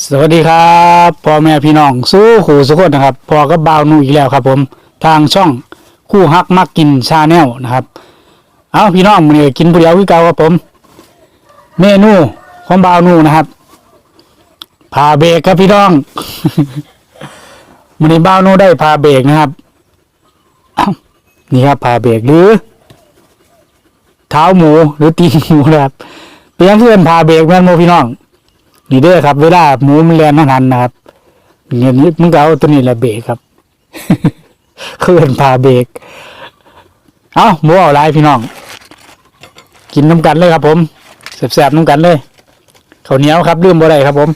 สวัสดีครับพ่อแม่พี่น้องสู้ขู่สุขคนนะครับพอก็บ่าวหนูอีกแล้วครับผมทางช่องคู่ฮักมักกินชาแนลนะครับ เอาพี่น้องมือนี้กินผู้เดียวคือเก่าครับผม เมนูของบ่าวหนูนะครับพาเบรกครับพี่น้องมื้อนี้บ่าวหนูได้พาเบรกนะครับนี่ครับพาเบรกหรือ เท้าหมูหรือตีนหมูนะครับเพียงเพื่อนพาเบรกแม่นโมพี่น้อง นี่เด้อครับ เวลาหมูมันแล่นทั้งหันนะครับเงี้ยนี้มึงก็เอาตัวนี้แหละเบรกครับเคลื่อนพาเบรกเอาหมูเอาลายพี่น้อง กินน้ำกันเลยครับผมแสบๆน้ำกันเลยข้าวเหนียวครับลืมบ่ได้ครับผม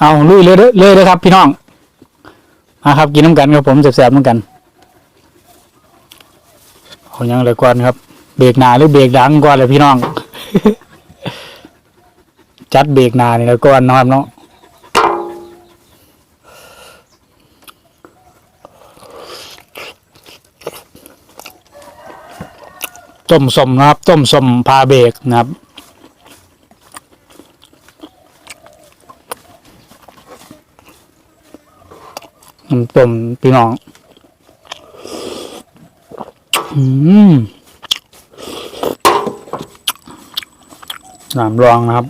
เอาลุยเลยเด้อเลยเลยครับ พี่น้องมาครับ กินน้ำกันครับผมแสบๆน้ำกันเอายังเลยก่อนครับ เบรกหนาหรือเบรกหลังก่อนเลยพี่น้อง จัดเบรกหนานี่แล้วก่อนนะครับเนาะต้มสมนะครับ ต้มสมพาเบรกนะครับน้ำต้มพี่น้อง อืม น้ำรองนะครับ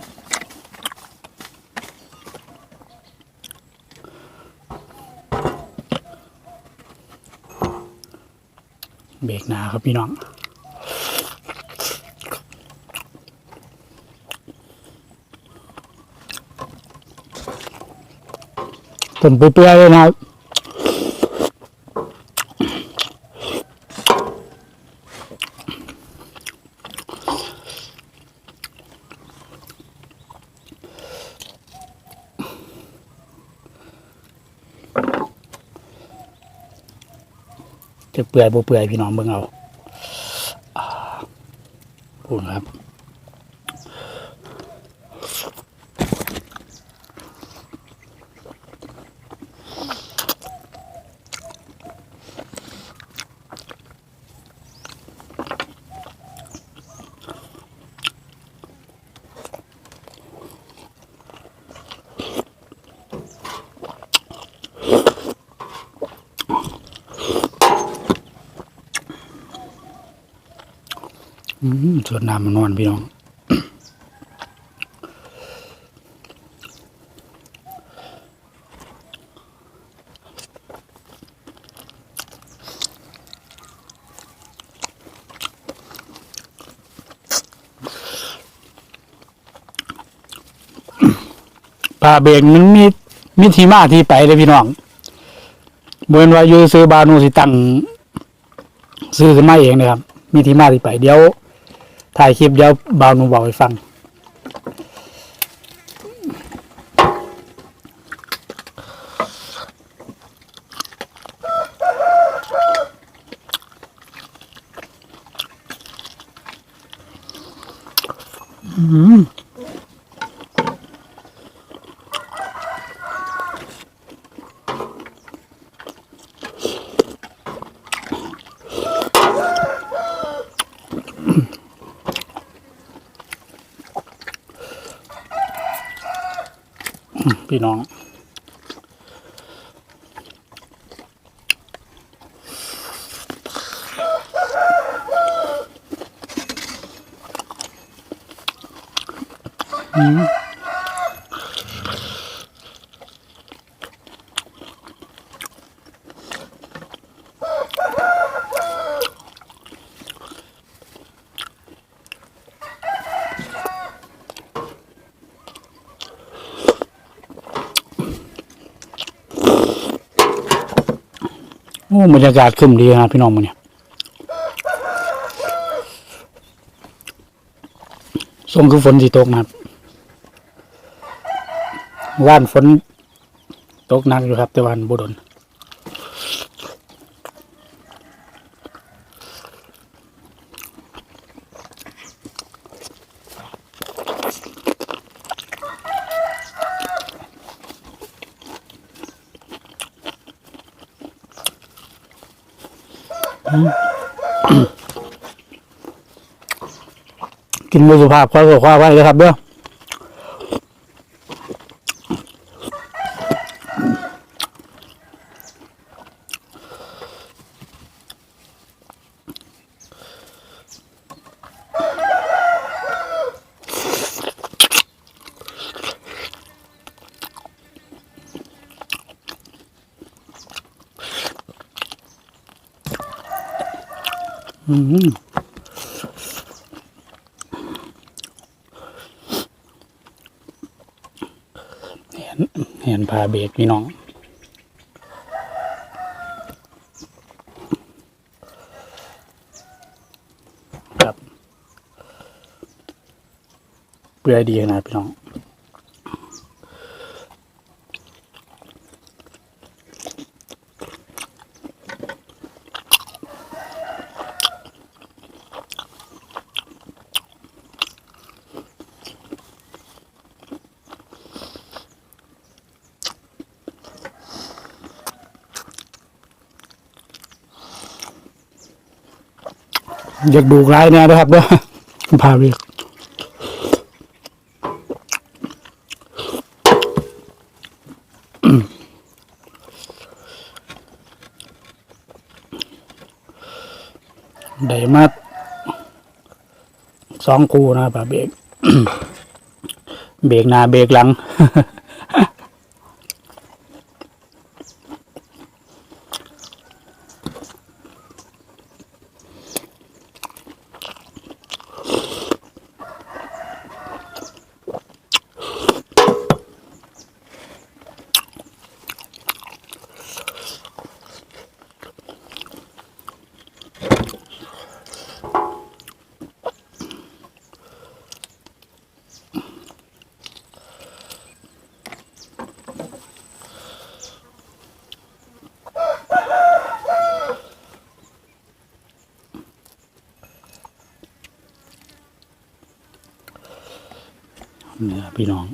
เบรกหนาครับพี่น้องต้มเปื่อยๆเลยนะครับ จะเปื่อยบ่เปื่อยพี่น้องเบิ่งเอาอ่าพูดครับ สวนน้ำมันนอนพี่น้องปลาเบรกมันมีมีที่มาที่ไปเลยพี่น้องเหมือนว่าอยู่ซื้อบานูสิตังซื้อขึ้นมาเองนะครับ มีที่มาที่ไปเดี๋ยว ถ่ายคลิปเดี๋ยวบาวหนูบอกให้ฟัง โอ้บรรยากาศขึ้นดีนะพี่น้องมันเนี่ยส่งคือฝนสีตกนะครับ ว่านฝนตกหนักอยู่ครับ แต่วันบุดนกินมือสุภาพก็สุภาพไว้เลยครับเด้อ เห็นเห็นพาเบรกพี่น้องครับเปื่อยดีขนาดพี่น้อง อยากดูร้ายแน่นะครับเด้อพาเรียกได้มาสองคูนะครับพาเบรกเบรกหน้าเบรกหลัง เนี่ยพี่น้อง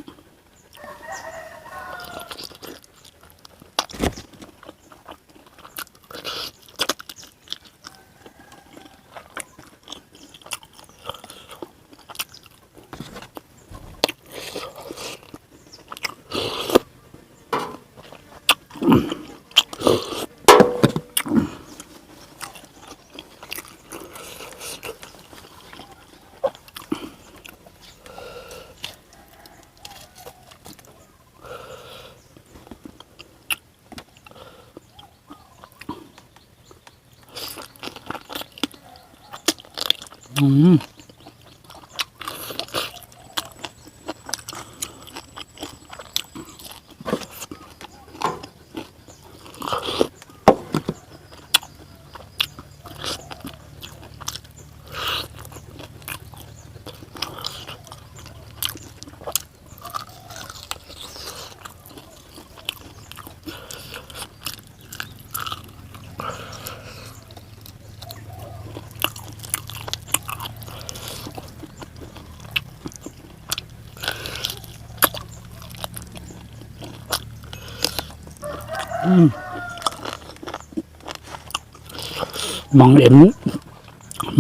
มองเอ็น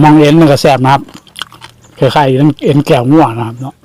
มองเอ็นมันก็แสบนะครับคล้ายๆเอ็นเอ็นแก้วง่วงนะครับเนาะ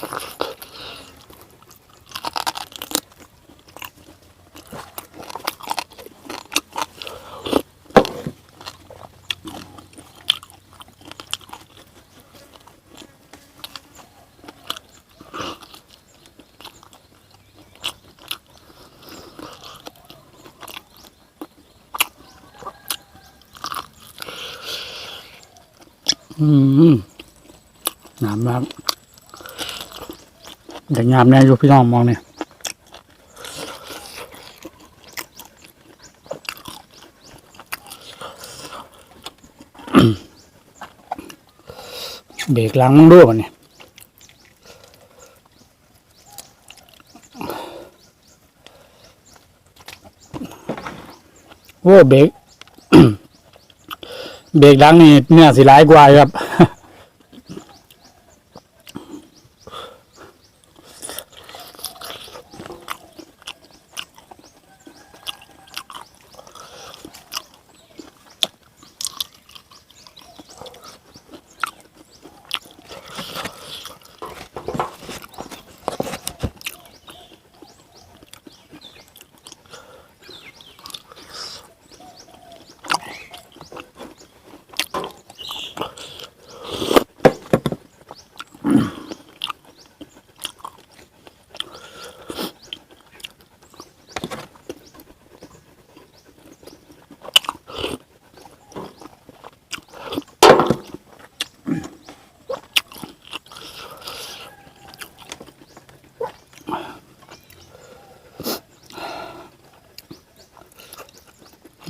อืมน้ำร้ำ แต่งามแน่อยู่พี่น้องมองเนี่ยเบรกลังมึงด้วยมันเนี่ยโอ้เบรกเบรกลังนี่เนี่ยสิร้ายกว่าครับ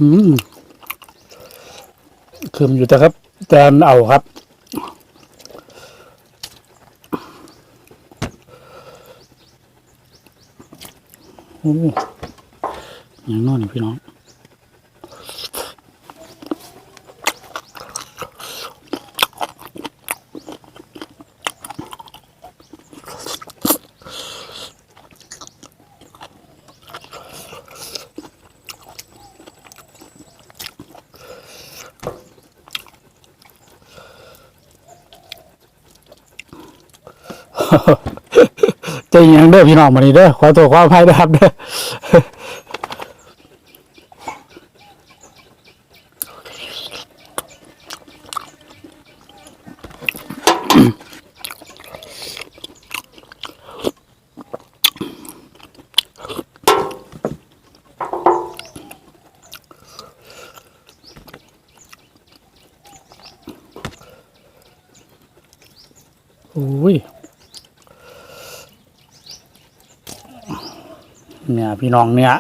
อืมคืมอยู่แต่ครับแต่มันเอาครับโอ้ยังนอนอยู่พี่น้อง ใจยังเด้อพี่น้องมานี่เด้อขอตัวความภัยนะครับเด้อ อุ้ย เนี่ย พี่น้องเนี่ย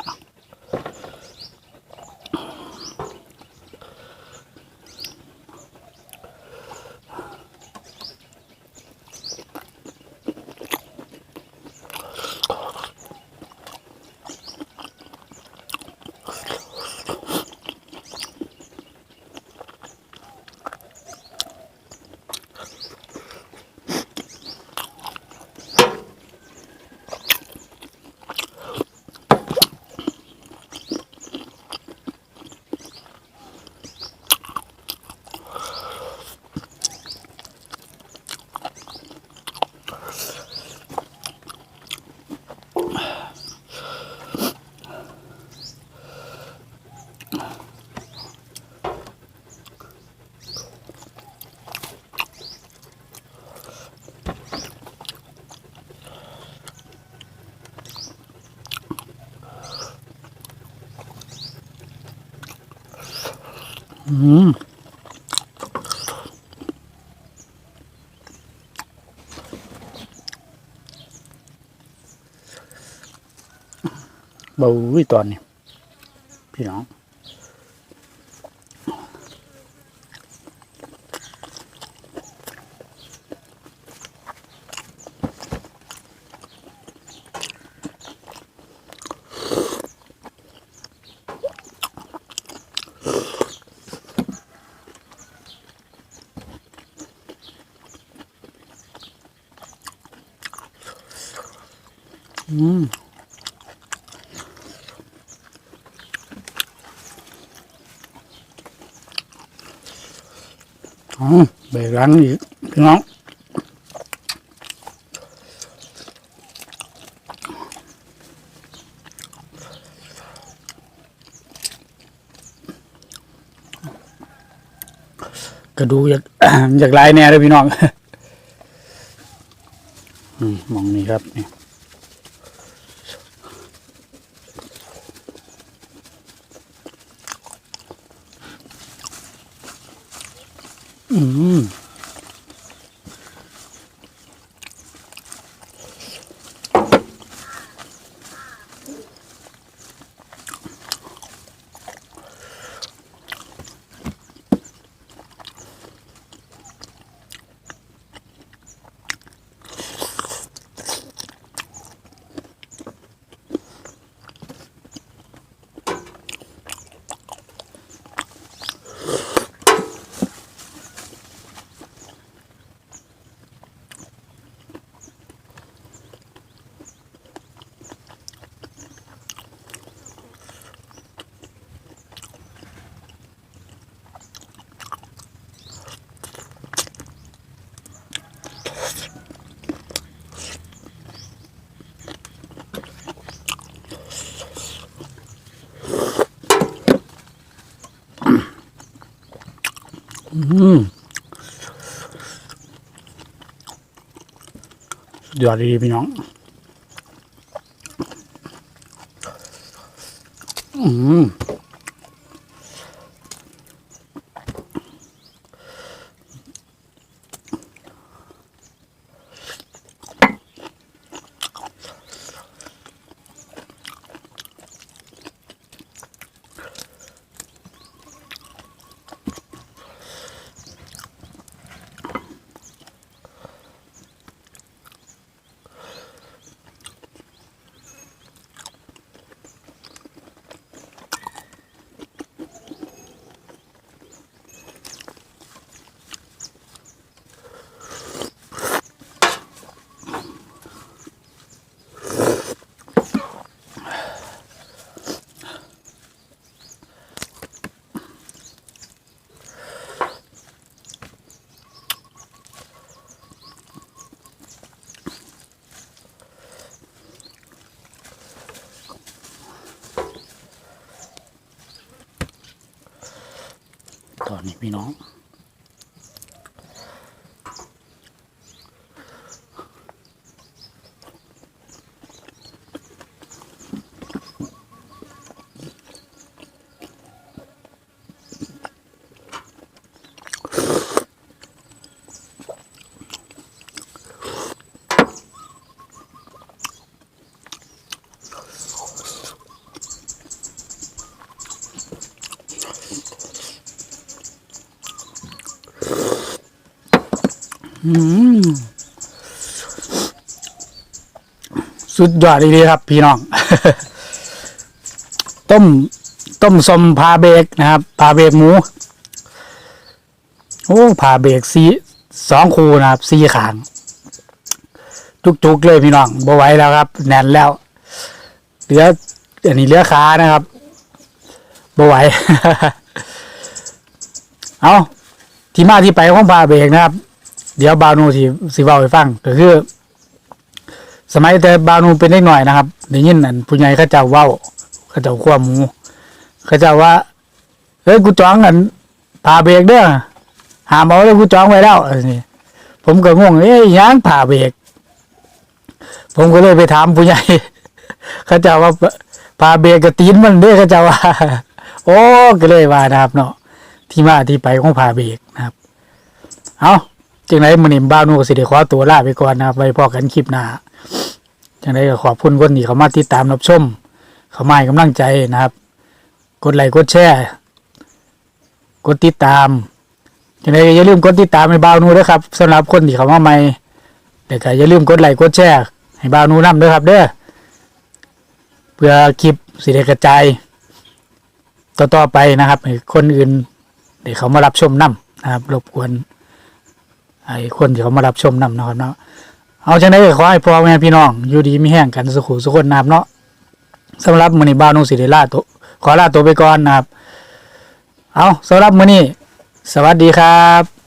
อืมเบาวิตอนนี้พี่น้อง ลังอีกพี่น้องกระดูกอยากอยากลายแน่เลยพี่น้องอืมมองนี่ครับนี่ ยอดดีพี่น้อง อืม นี่พี่น้อง สุดยอดดีครับ พี่น้อง ต้ม ต้มสมพาเบรกนะครับพาเบรกหมู โอ้พาเบรกสีสองคูนะครับสีขาง จุกๆเลยพี่น้องบ่ไหวแล้วครับ แน่นแล้ว เหลืออันนี้เหลือขานะครับบ่ไหว เอาที่มาที่ไปของพาเบรกนะครับ เดี๋ยวบาวนูสิสิเว้าให้ฟังก็คือ สมัยแต่บาวนูเป็นเด็กหน่อยนะครับได้ยินอันผู้ใหญ่เขาเจ้าเว้าเขาเจ้าขั้วหมูเขาเจ้าว่าเฮ้ยกูจ้องอันพาเบรกเด้อหาหมอแล้วกูจ้องไว้แล้วนนี้ผมก็งงเอ้ยยังพาเบรกผมก็เลยไปถามผู้ใหญ่เขาเจ้าว่าพาเบรกกับตีนมันเด้อเขาเจ้าว่า โอ้ก็เลยว่านะครับเนาะที่มาที่ไปของพาเบรกนะครับ เอา จังไรมันนี่บ้าวนูก็สิได้ขอตัวลาไปก่อนนะครับไว้พอกันคลิปหน้าจังไรก็ขอบคุณคนที่เขามาติดตามรับชม เขามาให้กำลังใจนะครับ กดไลค์กดแชร์กดติดตามจังไรก็อย่าลืมกดติดตามให้บ้าวนูด้วยครับสำหรับคนที่เขามาใหม่แต่ก็อย่าลืมกดไลค์กดแชร์ให้บ้าวนูนํด้วยครับเด้อเพื่อคลิปสิได้กระจายต่อๆไปนะครับให้คนอื่นเดี๋ยวเขามารับชมนํนะครับรบกวน ไอ้คนที่เขามารับชมนำนะครับเนาะเอาจังได้ขอให้พ่อแม่พี่น้องอยู่ดีมีแห้งกันสุขุสุขคนนะครับเนาะสำหรับมือนี้บ้าวนุสิได้ลาตัวขอลาตัวไปก่อนนะครับ เอาสำหรับมือนี้ สวัสดีครับ